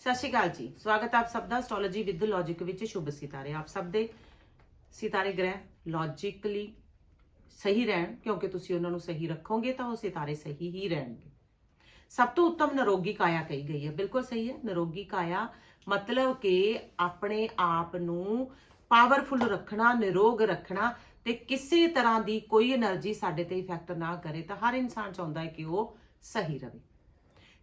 ਸਤਿ ਸ਼੍ਰੀ ਅਕਾਲ ਜੀ। ਸਵਾਗਤ ਆਪ ਸਭ ਦਾ ਐਸਟ੍ਰੋਲੋਜੀ ਵਿਦ ਲੌਜੀਕ ਵਿੱਚ ਸ਼ੁਭ ਸਿਤਾਰੇ। ਆਪ ਸਭ ਦੇ ਸਿਤਾਰੇ ਗ੍ਰਹਿ ਲੌਜੀਕਲੀ ਸਹੀ ਰਹਿਣ, ਕਿਉਂਕਿ ਤੁਸੀਂ ਉਹਨਾਂ ਨੂੰ ਸਹੀ ਰੱਖੋਗੇ ਤਾਂ ਉਹ ਸਿਤਾਰੇ ਸਹੀ ਹੀ ਰਹਿਣਗੇ। ਸਭ ਤੋਂ ਉੱਤਮ ਨਰੋਗੀ ਕਾਇਆ ਕਹੀ ਗਈ ਹੈ। ਬਿਲਕੁਲ ਸਹੀ ਹੈ। ਨਰੋਗੀ ਕਾਇਆ ਮਤਲਬ ਕਿ ਆਪਣੇ ਆਪ ਨੂੰ ਪਾਵਰਫੁੱਲ ਰੱਖਣਾ, ਨਿਰੋਗ ਰੱਖਣਾ ਤੇ ਕਿਸੇ ਤਰ੍ਹਾਂ ਦੀ ਕੋਈ એનર્ਜੀ ਸਾਡੇ ਤੇ ਇਫੈਕਟ ਨਾ ਕਰੇ ਤਾਂ ਹਰ ਇਨਸਾਨ ਚਾਹੁੰਦਾ ਹੈ ਕਿ ਉਹ ਸਹੀ ਰਹੇ।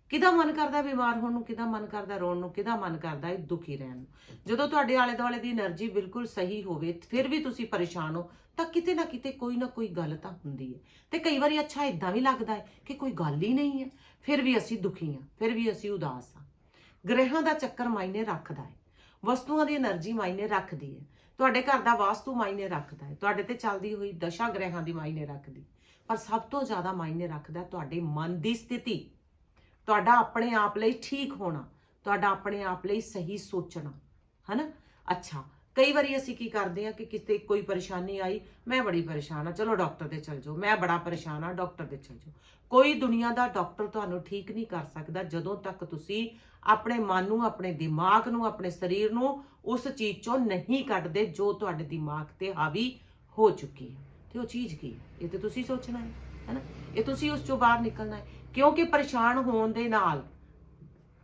ਕਿਹਦਾ ਮਨ ਕਰਦਾ ਬਿਮਾਰ ਹੋਣ ਨੂੰ, ਕਿਹਦਾ ਮਨ ਕਰਦਾ ਰੋਣ ਨੂੰ, ਕਿਹਦਾ ਮਨ ਕਰਦਾ ਹੈ ਦੁਖੀ ਰਹਿਣ ਨੂੰ? ਜਦੋਂ ਤੁਹਾਡੇ ਆਲੇ ਦੁਆਲੇ ਦੀ એનર્ਜੀ ਬਿਲਕੁਲ ਸਹੀ ਹੋਵੇ, ਫਿਰ ਵੀ ਤੁਸੀਂ ਪਰੇਸ਼ਾਨ ਹੋ, ਤਾਂ ਕਿਤੇ ਨਾ ਕਿਤੇ ਕੋਈ ਨਾ ਕੋਈ ਗੱਲ ਤਾਂ ਹੁੰਦੀ ਹੈ। ਤੇ ਕਈ ਵਾਰੀ ਅੱਛਾ ਇਦਾਂ ਵੀ ਲੱਗਦਾ ਹੈ ਕਿ ਕੋਈ ਗੱਲ ਹੀ ਨਹੀਂ ਹੈ, ਫਿਰ ਵੀ ਅਸੀਂ ਦੁਖੀ ਹਾਂ, ਫਿਰ ਵੀ ਅਸੀਂ ਉਦਾਸ ਹਾਂ। ਗ੍ਰਹਿਾਂ ਦਾ ਚੱਕਰ ਮਾਇਨੇ ਰੱਖਦਾ ਹੈ, ਵਸਤੂਆਂ ਦੀ એનર્ਜੀ ਮਾਇਨੇ ਰੱਖਦੀ ਹੈ, ਤੁਹਾਡੇ ਘਰ ਦਾ ਵਾਸਤੂ ਮਾਇਨੇ ਰੱਖਦਾ ਹੈ, ਤੁਹਾਡੇ ਤੇ ਚੱਲਦੀ ਹੋਈ ਦਸ਼ਾ ਗ੍ਰਹਿਾਂ ਦੀ ਮਾਇਨੇ ਰੱਖਦੀ ਪਰ ਸਭ ਤੋਂ ਜ਼ਿਆਦਾ ਮਾਇਨੇ ਰੱਖਦਾ ਤੁਹਾਡੇ ਮਨ ਦੀ ਸਥਿਤੀ। ਤੁਹਾਡਾ ਆਪਣੇ ਆਪ ਲਈ ਠੀਕ ਹੋਣਾ, ਤੁਹਾਡਾ ਆਪਣੇ ਆਪ ਲਈ ਸਹੀ ਸੋਚਣਾ, ਹਨਾ? ਅੱਛਾ, ਕਈ ਵਾਰੀ ਅਸੀਂ ਕੀ ਕਰਦੇ ਆ ਕਿ ਕਿਤੇ ਕੋਈ ਪਰੇਸ਼ਾਨੀ ਆਈ, ਮੈਂ ਬੜੀ ਪਰੇਸ਼ਾਨ ਆ ਚਲੋ ਡਾਕਟਰ ਦੇ ਚਲ ਜਾਓ, ਮੈਂ ਬੜਾ ਪਰੇਸ਼ਾਨ ਆ ਡਾਕਟਰ ਦੇ ਚਲ ਜਾਓ। ਕੋਈ ਦੁਨੀਆ ਦਾ ਡਾਕਟਰ ਤੁਹਾਨੂੰ ਠੀਕ ਨਹੀਂ ਕਰ ਸਕਦਾ ਜਦੋਂ ਤੱਕ ਤੁਸੀਂ ਆਪਣੇ ਮਨ ਨੂੰ, ਆਪਣੇ ਦਿਮਾਗ ਨੂੰ, ਆਪਣੇ ਸਰੀਰ ਨੂੰ ਉਸ ਚੀਜ਼ ਚੋਂ ਨਹੀਂ ਕੱਢਦੇ ਜੋ ਤੁਹਾਡੇ ਦਿਮਾਗ ਤੇ ਹਾਵੀ ਹੋ ਚੁੱਕੀ ਹੈ। ਤੇ ਉਹ ਚੀਜ਼ ਕੀ ਹੈ? ਇਹ ਤੇ ਤੁਸੀਂ ਸੋਚਣਾ ਹੈ, ਹੈਨਾ? ਇਹ ਤੁਸੀਂ ਉਸ ਚੋਂ ਬਾਹਰ ਨਿਕਲਣਾ ਹੈ। ਕਿਉਂਕਿ ਪਰੇਸ਼ਾਨ ਹੋਣ ਦੇ ਨਾਲ,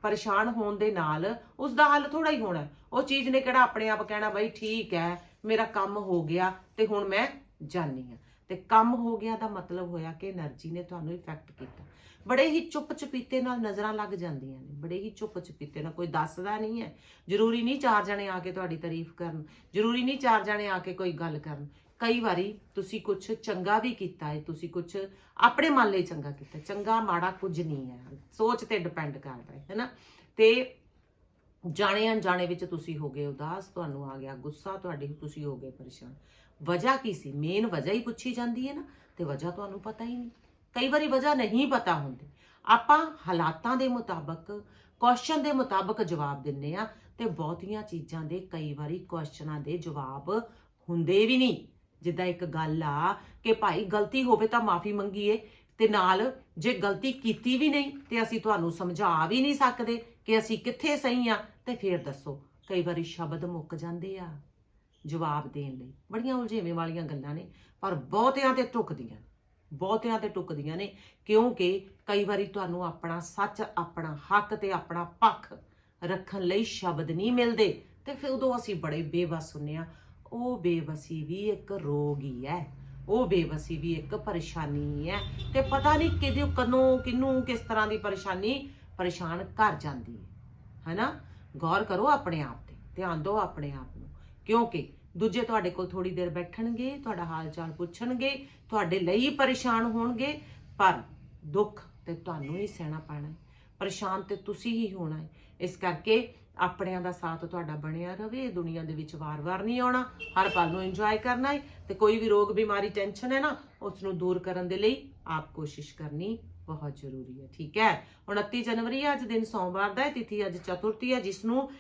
ਪਰੇਸ਼ਾਨ ਹੋਣ ਦੇ ਨਾਲ ਉਸ ਦਾ ਹੱਲ ਥੋੜਾ ਹੀ ਹੋਣਾ। ਉਹ ਚੀਜ਼ ਨੇ ਕਿਹੜਾ ਆਪਣੇ ਆਪ ਕਹਿਣਾ, ਬਈ ਠੀਕ ਹੈ, ਮੇਰਾ ਕੰਮ ਹੋ ਗਿਆ ਤੇ ਹੁਣ ਮੈਂ ਜਾਣੀ ਆ ਤੇ ਕੰਮ ਹੋ ਗਿਆ ਦਾ ਮਤਲਬ ਹੋਇਆ ਕਿ એનર્ਜੀ ਨੇ ਤੁਹਾਨੂੰ ਇਫੈਕਟ ਕੀਤਾ। ਬੜੇ ਹੀ ਚੁੱਪ ਚੁਪੀਤੇ ਨਾਲ ਨਜ਼ਰਾਂ ਲੱਗ ਜਾਂਦੀਆਂ ਨੇ, ਬੜੇ ਹੀ ਚੁੱਪ ਚੁਪੀਤੇ ਨਾਲ। ਕੋਈ ਦੱਸਦਾ ਨਹੀਂ ਹੈ, ਜ਼ਰੂਰੀ ਨਹੀਂ ਚਾਰ ਜਣੇ ਆ ਕੇ ਤੁਹਾਡੀ ਤਾਰੀਫ ਕਰਨ, ਜ਼ਰੂਰੀ ਨਹੀਂ ਚਾਰ ਜਣੇ ਆ ਕੇ ਕੋਈ ਗੱਲ ਕਰਨ। ਕਈ ਵਾਰੀ ਤੁਸੀਂ ਕੁਝ ਚੰਗਾ ਵੀ ਕੀਤਾ ਹੈ ਤੁਸੀਂ ਕੁਝ ਆਪਣੇ ਮਨ ਲਈ ਚੰਗਾ ਕੀਤਾ ਚੰਗਾ ਮਾੜਾ ਕੁਝ ਨਹੀਂ ਹੈ। ਸੋਚ ਤੇ ਡਿਪੈਂਡ ਕਰਦਾ ਹੈ ਹੈਨਾ ਤੇ ਜਾਣੇ ਅਣਜਾਣੇ ਵਿੱਚ ਤੁਸੀਂ ਹੋ ਗਏ, ਉਦਾਸ ਤੁਹਾਨੂੰ ਆ ਗਿਆ, ਗੁੱਸਾ ਤੁਹਾਡੀ ਤੁਸੀਂ ਹੋ ਗਏ, ਪਰੇਸ਼ਾਨ। ਵਜ੍ਹਾ ਕੀ ਸੀ? ਮੇਨ ਵਜ੍ਹਾ ਹੀ ਪੁੱਛੀ ਜਾਂਦੀ ਹੈ ਨਾ, ਤੇ ਵਜ੍ਹਾ ਤੁਹਾਨੂੰ ਪਤਾ ਹੀ ਨਹੀਂ। ਕਈ ਵਾਰੀ ਵਜ੍ਹਾ ਨਹੀਂ ਪਤਾ ਹੁੰਦੀ। ਆਪਾਂ ਹਾਲਾਤਾਂ ਦੇ ਮੁਤਾਬਕ ਕੁਐਸਚਨ ਦੇ ਮੁਤਾਬਕ ਜਵਾਬ ਦਿੰਨੇ ਆ ਤੇ ਬਹੁਤੀਆਂ ਚੀਜ਼ਾਂ ਦੇ ਕਈ ਵਾਰੀ ਕੁਐਸਚਨਾਂ ਦੇ ਜਵਾਬ ਹੁੰਦੇ ਵੀ ਨਹੀਂ। ਜਿੱਦਾਂ ਇੱਕ ਗੱਲ ਆ ਕਿ ਭਾਈ ਗਲਤੀ ਹੋਵੇ ਤਾਂ ਮਾਫੀ ਮੰਗੀਏ ਤੇ ਨਾਲ ਜੇ ਗਲਤੀ ਕੀਤੀ ਵੀ ਨਹੀਂ ਤੇ ਅਸੀਂ ਤੁਹਾਨੂੰ ਸਮਝਾ ਵੀ ਨਹੀਂ ਸਕਦੇ ਕਿ ਅਸੀਂ ਕਿੱਥੇ ਸਹੀ ਆ, ਤੇ ਫੇਰ ਦੱਸੋ, ਕਈ ਵਾਰੀ ਸ਼ਬਦ ਮੁੱਕ ਜਾਂਦੇ ਆ ਜਵਾਬ ਦੇਣ ਲਈ। ਬੜੀਆਂ ਉਲਝੇਵੇਂ ਵਾਲੀਆਂ ਗੱਲਾਂ ਨੇ, ਪਰ ਬਹੁਤਿਆਂ ਤੇ ਟੁਕਦੀਆਂ, ਬਹੁਤਿਆਂ ਤੇ ਟੁਕਦੀਆਂ ਨੇ, ਕਿਉਂਕਿ ਕਈ ਵਾਰੀ ਤੁਹਾਨੂੰ ਆਪਣਾ ਸੱਚ, ਆਪਣਾ ਹੱਕ ਤੇ ਆਪਣਾ ਪੱਖ ਰੱਖਣ ਲਈ ਸ਼ਬਦ ਨਹੀਂ ਮਿਲਦੇ, ਤੇ ਫਿਰ ਉਦੋਂ ਅਸੀਂ ਬੜੇ ਬੇਬਸ ਹੁੰਨੇ ਆ। ਉਹ ਬੇਬਸੀ ਵੀ ਇੱਕ ਰੋਗ ਹੀ ਹੈ, ਉਹ ਬੇਬਸੀ ਵੀ ਇੱਕ ਪਰੇਸ਼ਾਨੀ ਹੈ ਤੇ ਪਤਾ ਨਹੀਂ ਕਿਹਦੇ ਕਦੋਂ ਕਿਨੂੰ ਕਿਸ ਤਰ੍ਹਾਂ ਦੀ ਪਰੇਸ਼ਾਨੀ, ਪਰੇਸ਼ਾਨ ਕਰ ਜਾਂਦੀ ਹੈ, ਹੈਨਾ? ਗੌਰ ਕਰੋ ਆਪਣੇ ਆਪ ਤੇ, ਧਿਆਨ ਦਿਓ ਆਪਣੇ ਆਪ ਨੂੰ, ਕਿਉਂਕਿ ਦੂਜੇ ਤੁਹਾਡੇ ਕੋਲ ਥੋੜੀ ਦੇਰ ਬੈਠਣਗੇ, ਤੁਹਾਡਾ ਹਾਲ ਚਾਲ ਪੁੱਛਣਗੇ, ਤੁਹਾਡੇ ਲਈ ਪਰੇਸ਼ਾਨ ਹੋਣਗੇ, ਪਰ ਦੁੱਖ ਤੇ ਤੁਹਾਨੂੰ ਹੀ ਸਹਿਣਾ ਪੈਣਾ ਹੈ, ਪਰੇਸ਼ਾਨ ਤੇ ਤੁਸੀਂ ਹੀ ਹੋਣਾ ਹੈ, ਇਸ ਕਰਕੇ ਆਪਣਿਆਂ ਦਾ ਸਾਥ ਤੁਹਾਡਾ ਬਣਿਆ ਰਵੇ, ਦੁਨੀਆ ਦੇ ਵਿੱਚ ਵਾਰ-ਵਾਰ ਨਹੀਂ ਆਉਣਾ, ਹਰ ਪਲ ਨੂੰ ਇੰਜੋਏ ਕਰਨਾ ਹੈ ਤੇ ਕੋਈ ਵੀ ਰੋਗ, ਬਿਮਾਰੀ ਟੈਨਸ਼ਨ ਹੈ ਨਾ ਉਸ ਨੂੰ ਦੂਰ ਕਰਨ ਦੇ ਲਈ ਆਪ ਕੋਸ਼ਿਸ਼ ਕਰਨੀ ਬਹੁਤ ਜ਼ਰੂਰੀ ਹੈ, ਠੀਕ ਹੈ? 29 ਜਨਵਰੀ ਅੱਜ ਦਿਨ ਸੋਮਵਾਰ ਦਾ ਹੈ, ਤਿਥੀ ਅੱਜ ਚਤੁਰਥੀ ਹੈ, ਜਿਸ ਨੂੰ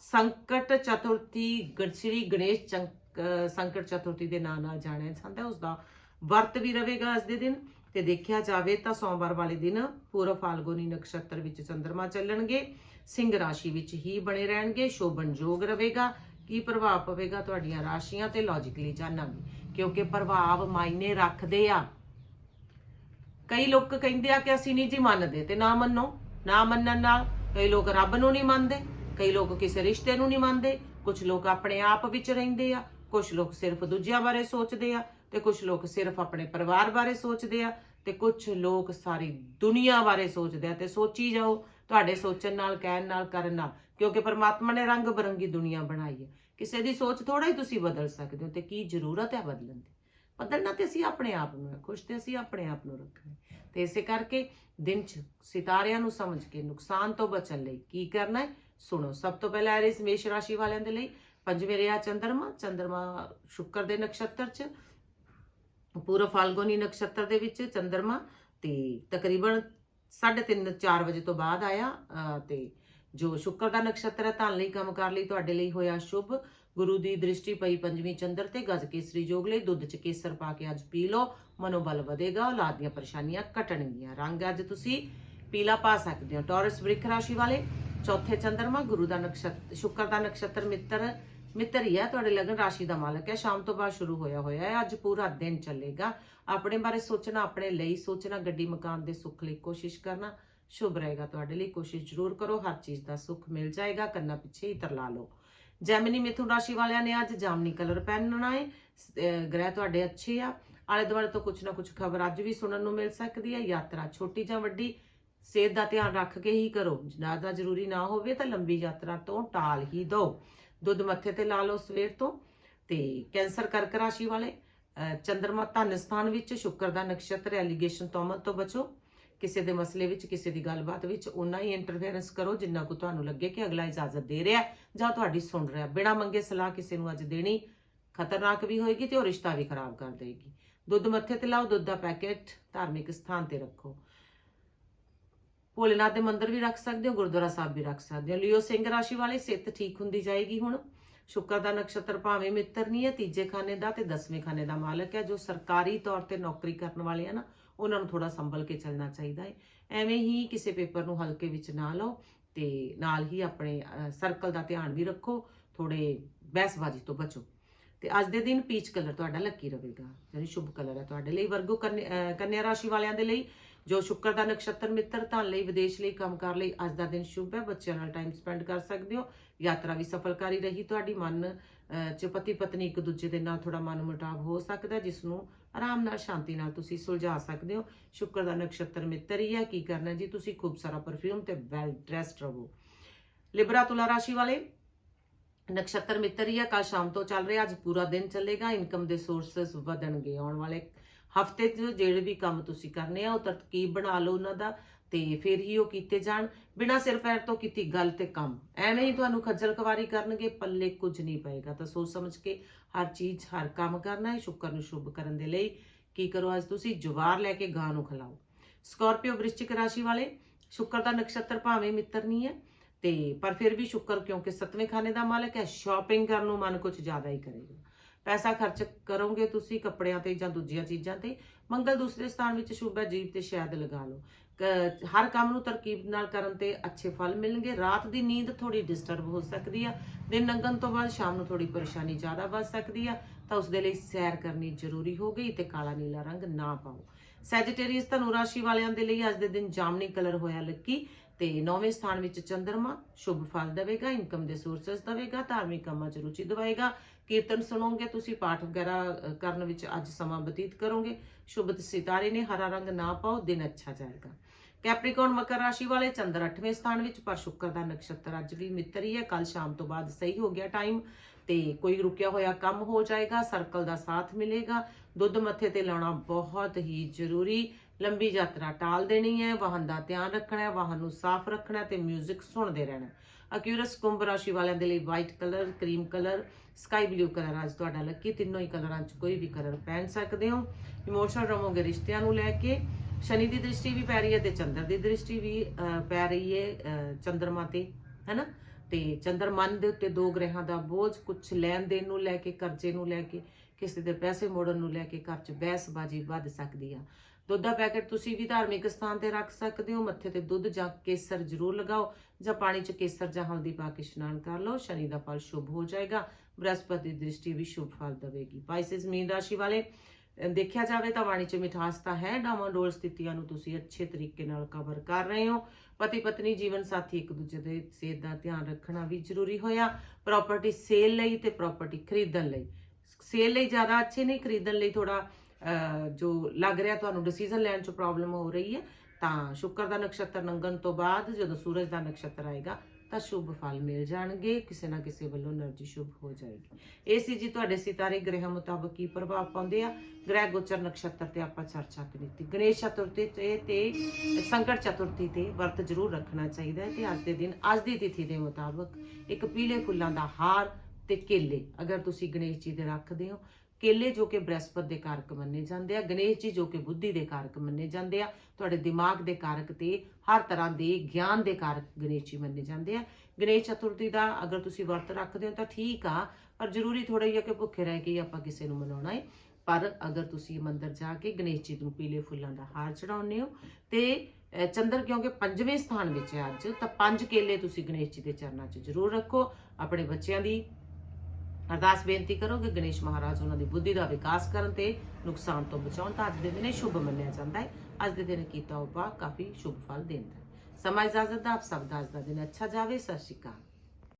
ਸੰਕਟ ਚਤੁਰਥੀ ਗਣ- ਸ੍ਰੀ ਗਣੇਸ਼ ਚੰਕ- ਸੰਕਟ ਚਤੁਰਥੀ ਦੇ ਨਾਂ ਨਾਲ ਜਾਣਿਆ ਜਾਂਦਾ ਹੈ ਉਸ ਦਾ ਵਰਤ ਵੀ ਰਹੇਗਾ ਅੱਜ ਦੇ ਦਿਨ, ਤੇ ਦੇਖਿਆ ਜਾਵੇ ਤਾਂ ਸੋਮਵਾਰ ਵਾਲੇ ਦਿਨ ਪੂਰਵ ਫਾਲਗੁਨੀ ਨਕਸ਼ਤਰ ਵਿੱਚ ਚੰ드ਰਮਾ ਚੱਲਣਗੇ ਸਿੰਘ ਰਾਸ਼ੀ ਵਿੱਚ ਹੀ ਬਣੇ ਰਹਿਣਗੇ ਸ਼ੋਭਨ ਯੋਗ ਰਹੇਗਾ। ਕੀ ਪ੍ਰਭਾਵ ਪਵੇਗਾ ਤੁਹਾਡੀਆਂ ਰਾਸ਼ੀਆਂ ਤੇ ਲੌਜੀਕਲੀ ਜਾਣਾਂਗੇ ਕਿਉਂਕਿ ਪ੍ਰਭਾਵ ਮਾਇਨੇ ਰੱਖਦੇ ਆ। ਕਈ ਲੋਕ ਕਹਿੰਦੇ ਆ ਕਿ ਅਸੀਂ ਨਹੀਂ ਜੀ ਮੰਨਦੇ, ਤੇ ਨਾ ਮੰਨੋ, ਨਾ ਮੰਨਣ ਨਾਲ ਕਈ ਲੋਕ ਰੱਬ ਨੂੰ ਨਹੀਂ ਮੰਨਦੇ, ਕਈ ਲੋਕ ਕਿਸੇ ਰਿਸ਼ਤੇ ਨੂੰ ਨਹੀਂ ਮੰਨਦੇ ਕੁਝ ਲੋਕ ਆਪਣੇ ਆਪ ਵਿੱਚ ਰਹਿੰਦੇ ਆ ਕੁਝ ਲੋਕ ਸਿਰਫ ਦੂਜਿਆਂ ਬਾਰੇ ਸੋਚਦੇ ਆ, ਤੇ ਕੁਝ ਲੋਕ ਸਿਰਫ ਆਪਣੇ ਪਰਿਵਾਰ ਬਾਰੇ ਸੋਚਦੇ ਆ, ਤੇ ਕੁਝ ਲੋਕ ਸਾਰੀ ਦੁਨੀਆ ਬਾਰੇ ਸੋਚਦੇ ਆ, ਤੇ ਸੋਚੀ ਜਾਓ ਤੁਹਾਡੇ ਸੋਚਣ ਨਾਲ, ਕਹਿਣ ਨਾਲ, ਕਰਨ ਨਾਲ, ਕਿਉਂਕਿ ਪਰਮਾਤਮਾ ਨੇ ਰੰਗ ਬਰੰਗੀ ਦੁਨੀਆ ਬਣਾਈ ਹੈ। ਕਿਸੇ ਦੀ ਸੋਚ ਥੋੜਾ ਹੀ ਤੁਸੀਂ ਬਦਲ ਸਕਦੇ ਹੋ ਤੇ ਕੀ ਜ਼ਰੂਰਤ ਹੈ ਬਦਲਣ ਦੀ? ਬਦਲਣਾ ਤੇ ਅਸੀਂ ਆਪਣੇ ਆਪ ਨੂੰ ਹੈ, ਖੁਸ਼ ਤੇ ਅਸੀਂ ਆਪਣੇ ਆਪ ਨੂੰ ਰੱਖਣਾ ਹੈ। ਤੇ ਇਸੇ ਕਰਕੇ ਦਿਨ ਚ ਸਿਤਾਰਿਆਂ ਨੂੰ ਸਮਝ ਕੇ, ਨੁਕਸਾਨ ਤੋਂ ਬਚਣ ਲਈ ਕੀ ਕਰਨਾ ਹੈ? ਸੁਣੋ, ਸਭ ਤੋਂ ਪਹਿਲਾਂ ਐਰਿਸ ਮੇਸ਼ ਰਾਸ਼ੀ ਵਾਲਿਆਂ ਦੇ ਲਈ। ਪੰਜਵੇਂ ਰਿਹਾ ਚੰਦਰਮਾ ਚੰਦਰਮਾ ਸ਼ੁੱਕਰ ਦੇ ਨਕਸ਼ਤਰ ਚ ਪੂਰਾ ਫਾਲਗੁਨੀ ਨਕਸ਼ਤਰ ਦੇ ਵਿੱਚ ਚੰਦਰਮਾ ਤੇ ਤਕਰੀਬਨ 3:30 4 ਵਜੇ ਤੋਂ ਬਾਅਦ ਆਇਆ ਤੇ ਜੋ ਸ਼ੁੱਕਰ ਦਾ ਨਕਸ਼ਤਰ ਹੈ ਧਨ ਲਈ ਕੰਮ ਕਰ ਲਈ ਤੁਹਾਡੇ ਲਈ ਹੋਇਆ ਸ਼ੁਭ। ਗੁਰੂ ਦੀ ਦ੍ਰਿਸ਼ਟੀ ਪਈ ਪੰਜਵੀਂ ਚੰਦਰ ਤੇ, ਗਜ ਕੇਸਰੀ ਯੋਗ ਲਈ, ਦੁੱਧ ਚ ਕੇਸਰ ਪਾ ਕੇ ਅੱਜ ਪੀ ਲਓ, ਮਨੋਬਲ ਵਧੇਗਾ, ਔਲਾਦ ਦੀਆਂ ਪਰੇਸ਼ਾਨੀਆਂ ਘਟਣਗੀਆਂ। ਰੰਗ ਅੱਜ ਤੁਸੀਂ ਪੀਲਾ ਪਾ ਸਕਦੇ ਹੋ। ਟੌਰਸ ਵ੍ਰਿਖ ਰਾਸ਼ੀ ਵਾਲੇ, ਚੌਥੇ ਚੰਦਰਮਾ, ਗੁਰੂ ਦਾ ਨਕਸ਼ਤਰ ਸ਼ੁਕਰ ਦਾ ਨਕਸ਼ਤਰ ਮਿੱਤਰ ਮਿੱਤਰ ਹੀ ਹੈ ਤੁਹਾਡੇ ਲਗਨ ਰਾਸ਼ੀ ਦਾ ਮਾਲਕ ਹੈ। ਸ਼ਾਮ ਤੋਂ ਬਾਅਦ ਸ਼ੁਰੂ ਹੋਇਆ ਹੋਇਆ ਹੈ। ਅੱਜ ਪੂਰਾ ਦਿਨ ਚੱਲੇਗਾ। ਆਪਣੇ ਬਾਰੇ ਸੋਚਣਾ, ਆਪਣੇ ਲਈ ਸੋਚਣਾ, ਗੱਡੀ, ਮਕਾਨ ਦੇ ਸੁੱਖ ਲਈ ਕੋਸ਼ਿਸ਼ ਕਰਨਾ ਸ਼ੁਭ ਰਹੇਗਾ ਤੁਹਾਡੇ ਲਈ। ਕੋਸ਼ਿਸ਼ ਜ਼ਰੂਰ ਕਰੋ, ਹਰ ਚੀਜ਼ ਦਾ ਸੁੱਖ ਮਿਲ ਜਾਏਗਾ। ਕੰਨਾਂ ਪਿੱਛੇ ਹੀ ਤਰਲਾ ਲਓ। ਜੈਮਨੀ ਮਿਥੁਨ ਰਾਸ਼ੀ ਵਾਲਿਆਂ ਨੇ ਅੱਜ ਜਾਮਨੀ ਕਲਰ ਪਹਿਨਣਾ ਹੈ ਗ੍ਰਹਿ ਤੁਹਾਡੇ ਅੱਛੇ ਆ। ਆਲੇ ਦੁਆਲੇ ਤੋਂ ਕੁਝ ਨਾ ਕੁਝ ਖਬਰ ਅੱਜ ਵੀ ਸੁਣਨ ਨੂੰ ਮਿਲ ਸਕਦੀ ਹੈ। ਯਾਤਰਾ ਛੋਟੀ ਜਾਂ ਵੱਡੀ, ਸਿਹਤ ਦਾ ਧਿਆਨ ਰੱਖ ਕੇ ਹੀ ਕਰੋ। ਜ਼ਿਆਦਾ ਜ਼ਰੂਰੀ ਨਾ ਹੋਵੇ ਤਾਂ ਲੰਬੀ ਯਾਤਰਾ ਤੋਂ ਟਾਲ ਹੀ ਦਿਓ। ਦੁੱਧ ਮੱਥੇ ਤੇ ਲਾ ਲਓ ਸਵੇਰ ਤੋਂ ਤੇ ਕੈਂਸਰ ਕਰਕ ਰਾਸ਼ੀ ਵਾਲੇ ਚੰਦਰਮਾ ਧਨ ਸਥਾਨ ਵਿੱਚ ਸ਼ੁੱਕਰ ਦਾ ਨਕਸ਼ਤਰ ਐਲੀਗੇਸ਼ਨ ਤੋਮਤ ਤੋਂ ਬਚੋ। ਕਿਸੇ ਦੇ ਮਸਲੇ ਵਿੱਚ, ਕਿਸੇ ਦੀ ਗੱਲਬਾਤ ਵਿੱਚ ਉਨਾ ਹੀ ਇੰਟਰਫੇਰੈਂਸ ਕਰੋ ਜਿੰਨਾ ਕੁ ਤੁਹਾਨੂੰ ਲੱਗੇ ਕਿ ਅਗਲਾ ਇਜਾਜ਼ਤ ਦੇ ਰਿਹਾ ਜਾਂ ਤੁਹਾਡੀ ਸੁਣ ਰਿਹਾ ਬਿਨਾਂ ਮੰਗੇ ਸਲਾਹ ਕਿਸੇ ਨੂੰ ਅੱਜ ਦੇਣੀ ਖਤਰਨਾਕ ਵੀ ਹੋਏਗੀ ਤੇ ਉਹ ਰਿਸ਼ਤਾ ਵੀ ਖਰਾਬ ਕਰ ਦੇਗੀ। ਦੁੱਧ ਮੱਥੇ ਤੇ ਲਾਓ, ਦੁੱਧ ਦਾ ਪੈਕੇਟ ਧਾਰਮਿਕ ਸਥਾਨ ਤੇ ਰੱਖੋ। ਭੋਲੇਨਾਥ ਦੇ ਮੰਦਿਰ ਵੀ ਰੱਖ ਸਕਦੇ ਹੋ, ਗੁਰਦੁਆਰਾ ਸਾਹਿਬ ਵੀ ਰੱਖ ਸਕਦੇ ਹੋ। ਲਿਓ ਸਿੰਘ ਰਾਸ਼ੀ ਵਾਲੇ ਸਿਹਤ ਠੀਕ ਹੁੰਦੀ ਜਾਏਗੀ ਹੁਣ। ਸ਼ੁਕਰ ਦਾ ਨਕਸ਼ਤਰ ਭਾਵੇਂ ਮਿੱਤਰ ਨਹੀਂ ਹੈ, ਤੀਜੇ ਖਾਨੇ ਦਾ ਤੇ ਦਸਵੇਂ ਖਾਨੇ ਦਾ ਮਾਲਕ ਹੈ, ਜੋ ਸਰਕਾਰੀ ਤੌਰ ਤੇ ਨੌਕਰੀ ਕਰਨ ਵਾਲੇ ਆ ਨਾ, ਉਹਨਾਂ ਨੂੰ ਥੋੜਾ ਸੰਭਲ ਕੇ ਚੱਲਣਾ ਚਾਹੀਦਾ ਹੈ। ਐਵੇਂ ਹੀ ਕਿਸੇ ਪੇਪਰ ਨੂੰ ਹਲਕੇ ਵਿੱਚ ਨਾ ਲਓ ਤੇ ਨਾਲ ਹੀ ਆਪਣੇ ਸਰਕਲ ਦਾ ਧਿਆਨ ਵੀ ਰੱਖੋ ਥੋੜੇ ਬਹਿਸਬਾਜ਼ੀ ਤੋਂ ਬਚੋ। ਤੇ ਅੱਜ ਦੇ ਦਿਨ ਪੀਚ ਕਲਰ ਤੁਹਾਡਾ ਲੱਕੀ ਰਹੇਗਾ, ਯਾਨੀ ਸ਼ੁਭ ਕਲਰ ਹੈ ਤੁਹਾਡੇ ਲਈ। ਵਰਗੋ ਕੰਨਿਆ ਕੰਨਿਆ ਰਾਸ਼ੀ ਵਾਲਿਆਂ ਦੇ ਲਈ ਜੋ ਸ਼ੁੱਕਰ ਦਾ ਨਕਸ਼ਤਰ ਮਿੱਤਰ ਧਨ ਲਈ ਵਿਦੇਸ਼ ਲਈ ਕੰਮ ਕਰ ਲਈ, ਅੱਜ ਦਾ ਦਿਨ ਸ਼ੁਭ ਹੈ। ਬੱਚਿਆਂ ਨਾਲ ਟਾਈਮ ਸਪੈਂਡ ਕਰ ਸਕਦੇ ਹੋ। ਯਾਤਰਾ ਵੀ ਸਫਲਕਾਰੀ ਰਹੀ ਤੁਹਾਡੀ। ਮਨ ਚ ਪਤੀ ਪਤਨੀ ਇੱਕ ਦੂਜੇ ਦੇ ਨਾਲ ਥੋੜਾ ਮਨ ਮੁਟਾਵ ਹੋ ਸਕਦਾ ਜਿਸ ਨੂੰ ਆਰਾਮ ਨਾਲ, ਸ਼ਾਂਤੀ ਨਾਲ ਤੁਸੀਂ ਸੁਲਝਾ ਸਕਦੇ ਹੋ। ਸ਼ੁੱਕਰ ਦਾ ਨਕਸ਼ਤਰ ਮਿੱਤਰ ਹੀ ਹੈ। ਕੀ ਕਰਨਾ ਜੀ? ਤੁਸੀਂ ਖੂਬ ਸਾਰਾ ਪਰਫਿਊਮ ਤੇ ਵੈਲ ਡਰੈਸਡ ਰਹੋ। ਲਿਬਰਾ ਤੁਲਾ ਰਾਸ਼ੀ ਵਾਲੇ ਨਕਸ਼ਤਰ ਮਿੱਤਰ ਹੀ ਹੈ। ਕੱਲ ਸ਼ਾਮ ਤੋਂ ਚੱਲ ਰਿਹਾ, ਅੱਜ ਪੂਰਾ ਦਿਨ ਚੱਲੇਗਾ। ਇਨਕਮ ਦੇ ਸੋਰਸਸ ਵਧਣਗੇ। ਆਉਣ ਵਾਲੇ ਹਫ਼ਤੇ 'ਚ ਜਿਹੜੇ ਵੀ ਕੰਮ ਤੁਸੀਂ ਕਰਨੇ ਆ, ਉਹ ਤਰਕੀਬ ਬਣਾ ਲਓ ਉਹਨਾਂ ਦਾ ਤੇ ਫਿਰ ਹੀ ਉਹ ਕੀਤੇ ਜਾਣ। ਬਿਨਾਂ ਸਿਰ ਪੈਰ ਤੋਂ ਕੀਤੀ ਗੱਲ ਤੇ ਕੰਮ। ਐਵੇਂ ਹੀ ਤੁਹਾਨੂੰ ਖੱਜਲ ਖਵਾਰੀ ਕਰਨਗੇ, ਪੱਲੇ ਕੁਝ ਨਹੀਂ ਪਏਗਾ। ਤਾਂ ਸੋਚ ਸਮਝ ਕੇ ਹਰ ਚੀਜ਼, ਹਰ ਕੰਮ ਕਰਨਾ ਹੈ। ਸ਼ੁਕਰ ਨੂੰ ਸ਼ੁਭ ਕਰਨ ਦੇ ਲਈ ਕੀ ਕਰੋ ਅੱਜ ਤੁਸੀਂ? ਜਵਾਰ ਲੈ ਕੇ ਗਾਂ ਨੂੰ ਖਿਲਾਓ। ਸਕਾਰਪੀਓ ਵ੍ਰਿਸ਼ਚਿਕ ਰਾਸ਼ੀ ਵਾਲੇ, ਸ਼ੁਕਰ ਦਾ ਨਕਸ਼ਤਰ ਭਾਵੇਂ ਮਿੱਤਰ ਨਹੀਂ ਹੈ, ਤੇ ਪਰ ਫਿਰ ਵੀ ਸ਼ੁਕਰ ਕਿਉਂਕਿ ਸਤਵੇਂ ਖਾਨੇ ਦਾ ਮਾਲਕ ਹੈ। ਸ਼ਾਪਿੰਗ ਕਰਨ ਨੂੰ ਮਨ ਕੁਝ ਜ਼ਿਆਦਾ ਹੀ ਕਰੇਗਾ। ਪੈਸਾ ਖਰਚ ਕਰੋਗੇ ਤੁਸੀਂ ਕੱਪੜਿਆਂ ਤੇ ਜਾਂ ਦੂਜੀਆਂ ਚੀਜ਼ਾਂ ਤੇ, ਮੰਗਲ ਦੂਸਰੇ ਸਥਾਨ ਵਿੱਚ ਸ਼ੁਭ ਹੈ ਜੀਵ ਤੇ ਸ਼ਾਇਦ ਲਗਾ ਲਓ। ਹਰ ਕੰਮ ਨੂੰ ਤਰਕੀਬ ਨਾਲ ਕਰਨ ਤੇ ਅੱਛੇ ਫਲ ਮਿਲਣਗੇ, ਰਾਤ ਦੀ ਨੀਂਦ ਥੋੜੀ ਡਿਸਟਰਬ ਹੋ ਸਕਦੀ ਆ, ਦਿਨ ਲੰਘਣ ਤੋਂ ਬਾਅਦ ਸ਼ਾਮ ਨੂੰ ਥੋੜੀ ਪਰੇਸ਼ਾਨੀ ਜ਼ਿਆਦਾ ਵੱਧ ਸਕਦੀ ਆ, ਤਾਂ ਉਸ ਦੇ ਲਈ ਸੈਰ ਕਰਨੀ ਜ਼ਰੂਰੀ ਹੋ ਗਈ ਤੇ ਕਾਲਾ ਨੀਲਾ ਰੰਗ ਨਾ ਪਾਓ। ਸੈਜੀਟੇਰੀਅਸ ਧਨੁ ਰਾਸ਼ੀ ਵਾਲਿਆਂ ਦੇ ਲਈ ਅੱਜ ਦੇ ਦਿਨ ਜਾਮਨੀ ਕਲਰ ਹੋਇਆ ਲੱਕੀ ਤੇ ਨੌਵੇਂ ਸਥਾਨ ਵਿੱਚ ਚੰਦਰਮਾ, ਸ਼ੁਭ ਫਲ ਦੇਵੇਗਾ, ਇਨਕਮ ਦੇ ਸੋਰਸਸ ਦੇਵੇਗਾ, ਧਾਰਮਿਕ ਕੰਮਾਂ 'ਚ ਰੁਚੀ ਦਿਵਾਏਗਾ ਕੀਰਤਨ ਸੁਣੋਗੇ, ਤੁਸੀਂ ਪਾਠ ਵਗੈਰਾ ਕਰਨ ਵਿੱਚ ਅੱਜ ਸਮਾਂ ਬਤੀਤ ਕਰੋਗੇ। ਸ਼ੁਭਤ ਸਿਤਾਰੇ ਨੇ, ਹਰਾ ਰੰਗ ਨਾ ਪਾਓ, ਦਿਨ ਅੱਛਾ ਜਾਏਗਾ। ਕੈਪਰੀਕੌਨ ਮਕਰ ਰਾਸ਼ੀ ਵਾਲੇ ਚੰਦਰ 8ਵੇਂ ਸਥਾਨ ਵਿੱਚ, ਪਰ ਸ਼ੁੱਕਰ ਦਾ ਨਕਸ਼ਤਰ ਅੱਜ ਵੀ ਮਿੱਤਰ ਹੀ ਹੈ। ਕੱਲ ਸ਼ਾਮ ਤੋਂ ਬਾਅਦ ਸਹੀ ਹੋ ਗਿਆ ਟਾਈਮ ਤੇ ਕੋਈ ਰੁਕਿਆ ਹੋਇਆ ਕੰਮ ਹੋ ਜਾਏਗਾ, ਸਰਕਲ ਦਾ ਸਾਥ ਮਿਲੇਗਾ। ਦੁੱਧ ਮੱਥੇ ਤੇ ਲਾਉਣਾ ਬਹੁਤ ਹੀ ਜ਼ਰੂਰੀ। ਲੰਬੀ ਯਾਤਰਾ ਟਾਲ ਦੇਣੀ ਹੈ, ਵਾਹਨ ਦਾ ਧਿਆਨ ਰੱਖਣਾ ਹੈ, ਵਾਹਨ ਨੂੰ ਸਾਫ਼ ਰੱਖਣਾ ਹੈ ਤੇ 뮤직 ਸੁਣਦੇ ਰਹਿਣਾ ਹੈ। ਅਕਿਊਰਸ ਕੁੰਭ ਰਾਸ਼ੀ ਵਾਲਿਆਂ ਦੇ ਲਈ white colour cream colour sky blue colour ਅੱਜ ਤੁਹਾਡਾ ਲੱਕੀ, ਤਿੰਨੋਂ ਹੀ ਕਲਰਾਂ 'ਚ ਕੋਈ ਵੀ ਕਲਰ ਪਹਿਨ ਸਕਦੇ ਹੋ। ਇਮੋਸ਼ਨਲ ਰਹੋਗੇ ਰਿਸ਼ਤਿਆਂ ਨੂੰ ਲੈ ਕੇ। ਸ਼ਨੀ ਦੀ ਦ੍ਰਿਸ਼ਟੀ ਵੀ ਪੈ ਰਹੀ ਹੈ ਤੇ ਚੰਦਰ ਦੀ ਦ੍ਰਿਸ਼ਟੀ ਵੀ ਪੈ ਰਹੀ ਹੈ ਚੰਦਰਮਾ ਤੇ, ਹੈਨਾ? ਤੇ ਚੰਦਰ ਦੇ ਉੱਤੇ ਦੋ ਗ੍ਰਹਿਾਂ ਦਾ ਬੋਝ ਕੁਝ ਲੈਣ ਦੇਣ ਨੂੰ ਲੈ ਕੇ, ਕਰਜ਼ੇ ਨੂੰ ਲੈ ਕੇ, ਕਿਸੇ ਦੇ ਪੈਸੇ ਮੋੜਨ ਨੂੰ ਲੈ ਕੇ ਘਰ 'ਚ ਬਹਿਸਬਾਜ਼ੀ ਵੱਧ ਸਕਦੀ ਆ। ਦੁੱਧ ਦਾ ਪੈਕੇਟ ਤੁਸੀਂ ਵੀ ਧਾਰਮਿਕ ਸਥਾਨ ਤੇ ਰੱਖ ਸਕਦੇ ਹੋ। ਮੱਥੇ ਤੇ ਦੁੱਧ ਜਾਂ ਕੇਸਰ ਜ਼ਰੂਰ ਲਗਾਓ ਜਾਂ ਪਾਣੀ 'ਚ ਕੇਸਰ ਜਾਂ ਹਲਦੀ ਪਾ ਕੇ ਇਸ਼ਨਾਨ ਕਰ ਲਓ। ਸ਼ਨੀ ਦਾ ਫਲ ਸ਼ੁਭ ਹੋ ਜਾਏਗਾ। ਬ੍ਰਹਸਪਤੀ ਦ੍ਰਿਸ਼ਟੀ ਵੀ ਸ਼ੁਭ ਫਲ ਦੇਵੇਗੀ। ਪਾਈਸਿਸ ਮੀਨ ਰਾਸ਼ੀ ਵਾਲੇ ਦੇਖਿਆ ਜਾਵੇ ਤਾਂ ਵਾਣੀ 'ਚ ਮਿਠਾਸ ਤਾਂ ਹੈ। ਡਾਵਾਂਡੋਲ ਸਥਿਤੀਆਂ ਨੂੰ ਤੁਸੀਂ ਅੱਛੇ ਤਰੀਕੇ ਨਾਲ ਕਵਰ ਕਰ ਰਹੇ ਹੋ। ਪਤੀ ਪਤਨੀ, ਜੀਵਨ ਸਾਥੀ ਇੱਕ ਦੂਜੇ ਦੇ ਸਿਹਤ ਦਾ ਧਿਆਨ ਰੱਖਣਾ ਵੀ ਜ਼ਰੂਰੀ ਹੋਇਆ। ਪ੍ਰਾਪਰਟੀ ਸੇਲ ਲਈ ਤੇ ਪ੍ਰਾਪਰਟੀ ਖਰੀਦਣ ਲਈ। ਸੇਲ ਲਈ ਜ਼ਿਆਦਾ ਅੱਛੇ ਨਹੀਂ, ਖਰੀਦਣ ਲਈ ਥੋੜਾ ਜੋ ਲੱਗ ਰਿਹਾ ਤੁਹਾਨੂੰ ਡਿਸੀਜਨ ਲੈਣ 'ਚ ਪ੍ਰੋਬਲਮ ਹੋ ਰਹੀ ਹੈ, ਤਾਂ ਸ਼ੁੱਕਰ ਦਾ ਨਕਸ਼ਤਰ ਲੰਘਣ ਤੋਂ ਬਾਅਦ ਜਦੋਂ ਸੂਰਜ ਦਾ ਨਕਸ਼ਤਰ ਆਏਗਾ ਤਾਂ ਸ਼ੁਭ ਫਲ ਮਿਲ ਜਾਣਗੇ, ਕਿਸੇ ਨਾ ਕਿਸੇ ਵੱਲੋਂ એનર્ਜੀ ਸ਼ੁਭ ਹੋ ਜਾਏਗੀ। ਇਹ ਸੀ ਜੀ ਤੁਹਾਡੇ ਸਿਤਾਰੇ ਗ੍ਰਹਿ ਮੁਤਾਬਕ ਕੀ ਪ੍ਰਭਾਵ ਪਾਉਂਦੇ ਆ। ਗ੍ਰਹਿ ਗੋਚਰ ਨਕਸ਼ਤਰ ਤੇ ਆਪਾਂ ਚਰਚਾ ਕੀਤੀ ਗਣੇਸ਼ ਚਤੁਰਥੀ ਤੇ ਤੇ ਸੰਕਟ ਚਤੁਰਥੀ ਤੇ ਵਰਤ ਜ਼ਰੂਰ ਰੱਖਣਾ ਚਾਹੀਦਾ ਹੈ ਤੇ ਅੱਜ ਦੇ ਦਿਨ, ਅੱਜ ਦੀ ਤਿਥੀ ਦੇ ਮੁਤਾਬਕ ਇੱਕ ਪੀਲੇ ਫੁੱਲਾਂ ਦਾ ਹਾਰ ਤੇ ਕੇਲੇ, ਅਗਰ ਤੁਸੀਂ ਗਣੇਸ਼ ਜੀ ਦੇ ਰੱਖਦੇ ਹੋ ਕੇਲੇ ਜੋ ਕਿ ਬ੍ਰਹਸਪਤ ਦੇ ਕਾਰਕ ਮੰਨੇ ਜਾਂਦੇ ਆ, ਗਣੇਸ਼ ਜੀ ਜੋ ਕਿ ਬੁੱਧੀ ਦੇ ਕਾਰਕ ਮੰਨੇ ਜਾਂਦੇ ਆ, ਤੁਹਾਡੇ ਦਿਮਾਗ ਦੇ ਕਾਰਕ ਤੇ ਹਰ ਤਰ੍ਹਾਂ ਦੇ ਗਿਆਨ ਦੇ ਕਾਰਕ ਗਣੇਸ਼ ਜੀ ਮੰਨੇ ਜਾਂਦੇ ਆ। ਗਣੇਸ਼ ਚਤੁਰਥੀ ਦਾ ਅਗਰ ਤੁਸੀਂ ਵਰਤ ਰੱਖਦੇ ਹੋ ਤਾਂ ਠੀਕ ਆ, ਪਰ ਜ਼ਰੂਰੀ ਥੋੜਾ ਹੀ ਕਿ ਭੁੱਖੇ ਰਹਿ ਕੇ ਆਪਾਂ ਕਿਸੇ ਨੂੰ ਮਨਾਉਣਾ ਹੈ ਪਰ ਅਗਰ ਤੁਸੀਂ ਮੰਦਰ ਜਾ ਕੇ ਗਣੇਸ਼ ਜੀ ਨੂੰ ਪੀਲੇ ਫੁੱਲਾਂ ਦਾ ਹਾਰ ਚੜਾਉਂਦੇ ਹੋ ਤੇ ਚੰਦਰ ਕਿਉਂਕਿ ਪੰਜਵੇਂ ਸਥਾਨ ਵਿੱਚ ਹੈ ਅੱਜ, ਤਾਂ ਪੰਜ ਕੇਲੇ ਤੁਸੀਂ ਗਣੇਸ਼ ਜੀ ਦੇ ਚਰਨਾਂ 'ਚ ਜ਼ਰੂਰ ਰੱਖੋ। ਆਪਣੇ ਬੱਚਿਆਂ ਦੀ ਅਰਦਾਸ ਬੇਨਤੀ ਕਰੋ ਕਿ ਗਣੇਸ਼ ਮਹਾਰਾਜ ਉਹਨਾਂ ਦੀ ਬੁੱਧੀ ਦਾ ਵਿਕਾਸ ਕਰਨ ਤੇ, ਨੁਕਸਾਨ ਤੋਂ ਬਚਾਉਣ ਤਾਂ ਅੱਜ ਦੇ ਦਿਨ ਇਹ ਸ਼ੁਭ ਮੰਨਿਆ ਜਾਂਦਾ ਹੈ। ਅੱਜ ਦੇ ਦਿਨ ਕੀਤਾ ਉਪਾਅ ਕਾਫੀ ਸ਼ੁਭ ਫਲ ਦਿੰਦਾ ਹੈ। ਸਮਾਂ ਇਜਾਜ਼ਤ ਦਾ, ਆਪ ਸਭ ਦਾ ਅੱਜ ਦਾ ਦਿਨ ਅੱਛਾ ਜਾਵੇ। ਸਤਿ ਸ਼੍ਰੀ ਅਕਾਲ।